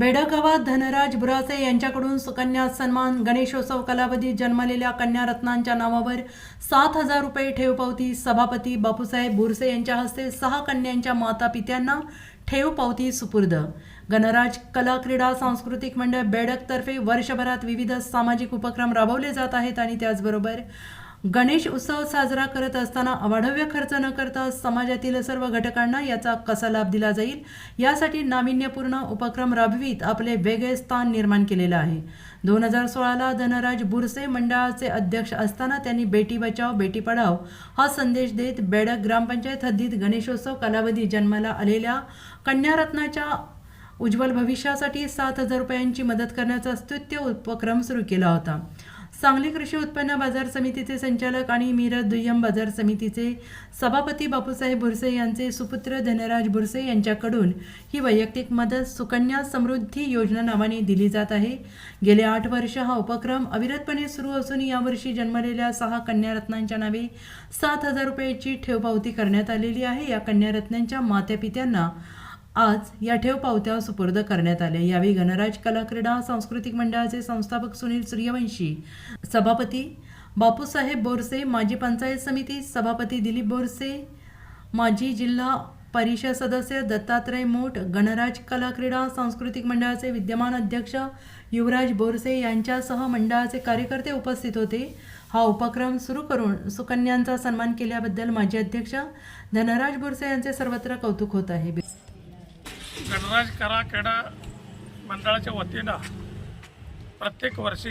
बेडगावात धनराज बुरासे यांच्याकडून सुकन्या सन्मान गणेशोत्सव कालावधीत जन्मलेल्या कन्या रत्नांच्या नावावर सात हजार रुपये ठेव पावती सभापती बापूसाहेब बुरसे यांच्या हस्ते सहा कन्यांच्या माता पित्यांना ठेव पावती सुपूर्द. गणराज कला क्रीडा सांस्कृतिक मंडळ बेडकतर्फे वर्षभरात विविध सामाजिक उपक्रम राबवले जात आहेत आणि त्याचबरोबर गणेश उत्सव साजरा करत असताना अवाढव्य खर्च न करता समाजातील सर्व घटकांना याचा कसा लाभ दिला जाईल? यासाठी नाविन्यपूर्ण उपक्रम राबवीत आपले वेगळे स्थान निर्माण केलेलं आहे. दोन हजार सोळाला धनराज बुरसे मंडळाचे अध्यक्ष असताना त्यांनी बेटी बचाव बेटी पढाव हा संदेश देत बेडक ग्रामपंचायत हद्दीत गणेशोत्सव कालावधी जन्माला आलेल्या कन्यारत्नाच्या उज्ज्वल भविष्यासाठी सात हजार रुपयांची मदत करण्याचा स्तुत्य उपक्रम सुरू केला होता. सांगली कृषी उत्पन्न बाजार समितीचे संचालक आणि मिरज दुय्यम बाजार समितीचे सभापती बापूसाहेब बुरसे यांचे सुपुत्र धनराज भुरसे यांच्याकडून ही वैयक्तिक मदत सुकन्या समृद्धी योजना नावाने दिली जात आहे. गेले आठ वर्ष हा उपक्रम अविरतपणे सुरू असून यावर्षी जन्मलेल्या सहा कन्यारत्नांच्या नावे सात हजार रुपयाची ठेवपावती करण्यात आलेली आहे. या कन्यारत्नांच्या मात्यापित्यांना आज या ठेव पावत्या सुपूर्द करण्यात आल्या. यावेळी गणराज कला क्रीडा सांस्कृतिक मंडळाचे संस्थापक सुनील सूर्यवंशी सभापती बापूसाहेब बोरसे माजी पंचायत समिती सभापती दिलीप बोरसे माजी जिल्हा परिषद सदस्य दत्तात्रय मोठ गणराज कला क्रीडा सांस्कृतिक मंडळाचे विद्यमान अध्यक्ष युवराज बोरसे यांच्यासह मंडळाचे कार्यकर्ते उपस्थित होते. हा उपक्रम सुरू करून सुकन्यांचा सन्मान केल्याबद्दल माजी अध्यक्ष धनराज बोरसे यांचे सर्वत्र कौतुक होत आहे. गणराज करा क्रीडा मंडळाच्या वतीनं प्रत्येक वर्षी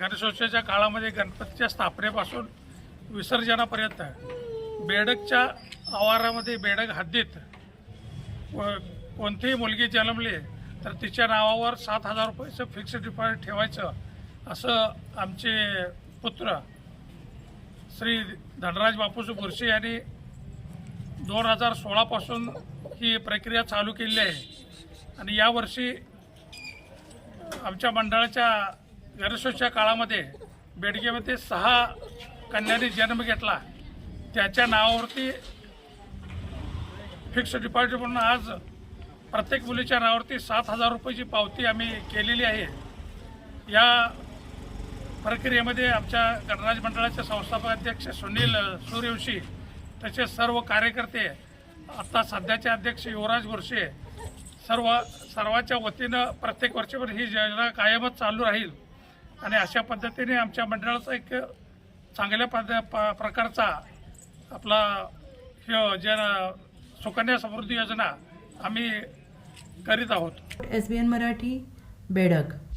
गणेशोत्सवाच्या काळामध्ये गणपतीच्या स्थापनेपासून विसर्जनापर्यंत बेडकच्या आवारामध्ये बेडक हद्दीत व कोणतीही मुलगी जन्मली तर तिच्या नावावर सात हजार रुपयाचं फिक्स डिपॉझिट ठेवायचं असं आमचे पुत्र श्री धनराज बापूस बुरशी यांनी दोन हजार सोळापासून ही प्रक्रिया चालू केली आहे. आणि यावर्षी आमच्या मंडळाच्या गणेशोत्सवच्या काळामध्ये बेडगेमध्ये सहा कन्यांनी जन्म घेतला. त्याच्या नावावरती फिक्स डिपॉझिट म्हणून आज प्रत्येक मुलीच्या नावावरती सात हजार रुपयाची पावती आम्ही केलेली आहे. या प्रक्रियेमध्ये आमच्या गणराज मंडळाचे संस्थापक अध्यक्ष सुनील सूर्यवंशी तसेच सर्व कार्यकर्ते आता सध्याचे अध्यक्ष युवराज गोरसे सर्व सर्वांच्या वतीनं प्रत्येक वर्षभर ही योजना कायमच चालू राहील. आणि अशा पद्धतीने आमच्या मंडळाचा एक चांगल्या पद प- प्रकारचा आपला जे जन सुकन्या समृद्धी योजना आम्ही करीत आहोत. एस बी एन मराठी बेडक.